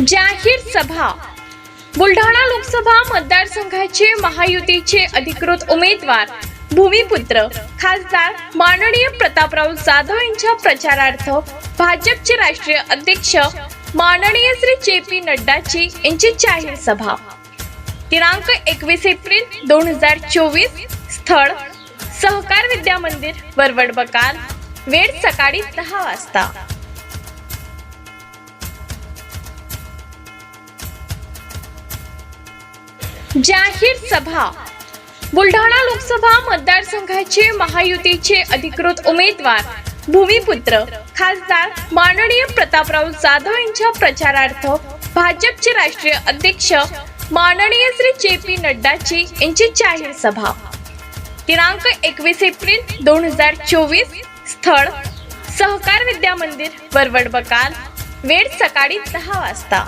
जाहीर सभा. बुलढाणा लोकसभा मतदारसंघाचे महायुतीचे अधिकृत उमेदवार भूमिपुत्र खासदार माननीय प्रतापराव जाधव यांच्या प्रचारार्थ भाजपचे राष्ट्रीय अध्यक्ष माननीय श्री जे पी नड्डाची यांची जाहीर सभा. दिनांक एकवीस एप्रिल दोन हजार चोवीस स्थळ सहकार विद्या मंदिर वरवड बकाल वेळ सकाळी दहा वाजता. जाहीर सभा. बुलढाणा लोकसभा मतदारसंघाचे महायुतीचे अधिकृत उमेदवार भूमिपुत्र खासदार माननीय प्रतापराव जाधव यांच्या प्रचारार्थ भाजपचे राष्ट्रीय अध्यक्ष माननीय श्री जे पी नड्डाची यांची जाहीर सभा. दिनांक एकवीस एप्रिल दोन हजार चोवीस स्थळ सहकार विद्या मंदिर वरवड बकाल वेळ सकाळी दहा वाजता.